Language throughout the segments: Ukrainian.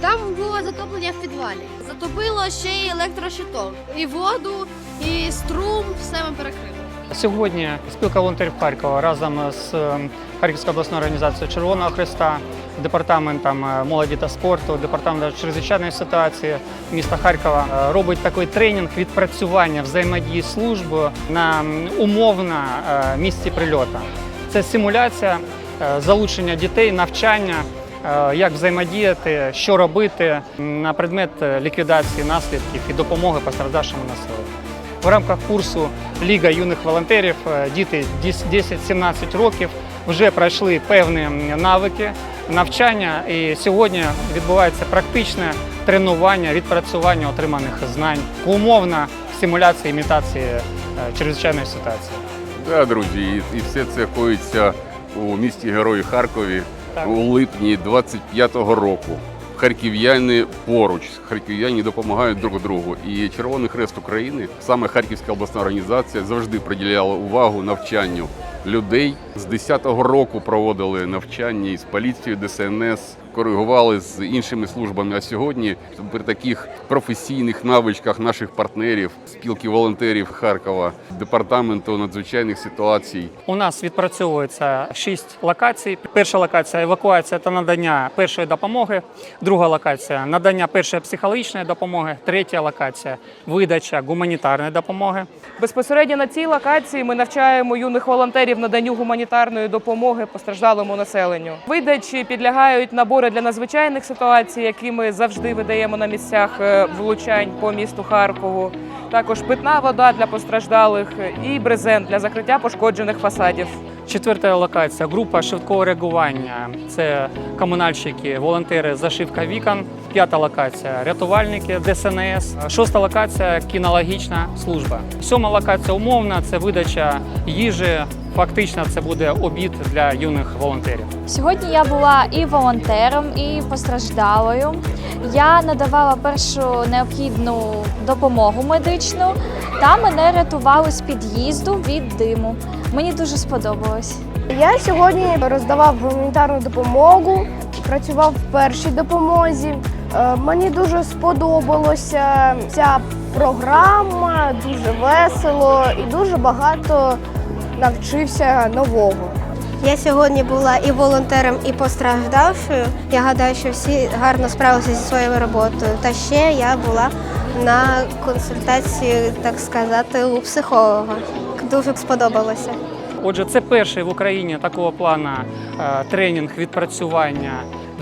Там було затоплення в підвалі. Затопило ще й електрощиток. І воду, і струм, все ми перекрили. Сьогодні спілка волонтерів Харкова разом з е, Харківською обласною організацією Червоного Христа, департаментом е, молоді та спорту, департаментом чрезвичайної ситуації міста Харкова е, робить такий тренінг відпрацювання взаємодії з службою на умовно е, місці прильоту. Це симуляція залучення дітей, навчання, як взаємодіяти, що робити на предмет ліквідації наслідків і допомоги постраждавшому населенню. В рамках курсу Ліга юних волонтерів діти 10-17 років вже пройшли певні навики навчання, і сьогодні відбувається практичне тренування, відпрацювання отриманих знань, умовна симуляція імітації е, чрезвичайної ситуації. Да, друзі, і, все це коїться у місті Герої Харкові Так. у липні 25-го року. Харків'яни поруч, харків'яни допомагають друг другу. І Червоний Хрест України, саме Харківська обласна організація, завжди приділяла увагу навчанню людей. З 10-го року проводили навчання із поліцією, ДСНС, коригували з іншими службами. А сьогодні при таких професійних навичках наших партнерів, спілки волонтерів Харкова, департаменту надзвичайних ситуацій, У нас відпрацьовується шість локацій. Перша локація евакуація та надання першої допомоги. Друга локація надання першої психологічної допомоги. Третя локація видача гуманітарної допомоги. Безпосередньо на цій локації ми навчаємо юних волонтерів наданню гуманітарної допомоги постраждалому населенню. Видачі підлягають набори для надзвичайних ситуацій, які ми завжди видаємо на місцях е, влучань по місту Харкову. Також питна вода для постраждалих і брезент для закриття пошкоджених фасадів. Четверта локація група швидкого реагування. Це комунальщики, волонтери, зашивка вікон. П'ята локація рятувальники, ДСНС. Шоста локація кінологічна служба. Сьома локація умовна це видача їжі. Фактично, це буде обід для юних волонтерів. Сьогодні я була і волонтером, і постраждалою. Я надавала першу необхідну допомогу медичну та мене рятували з під'їзду від диму. Мені дуже сподобалось. Я сьогодні роздавав гуманітарну допомогу, працював в першій допомозі. Е, Мені дуже сподобалося ця програма, дуже весело і дуже багато навчився нового. Я сьогодні була і волонтером, і постраждавшою. Я гадаю, що всі гарно справилися зі своєю роботою. Та ще я була на консультації, так сказати, у психолога. Дуже сподобалося. Отже, це перший в Україні такого плану е, тренінг відпрацювання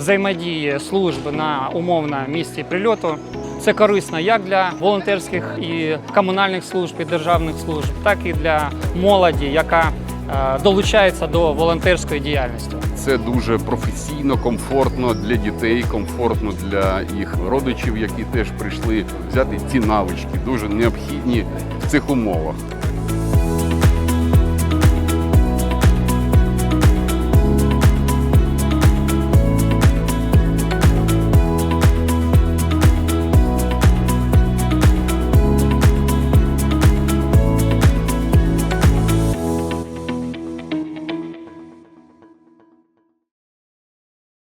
взаємодії служб на умовно місці прильоту. Це корисно як для волонтерських і комунальних служб і державних служб, так і для молоді, яка е, долучається до волонтерської діяльності. Це дуже професійно, комфортно для дітей, комфортно для їх родичів, які теж прийшли взяти ці навички, дуже необхідні в цих умовах.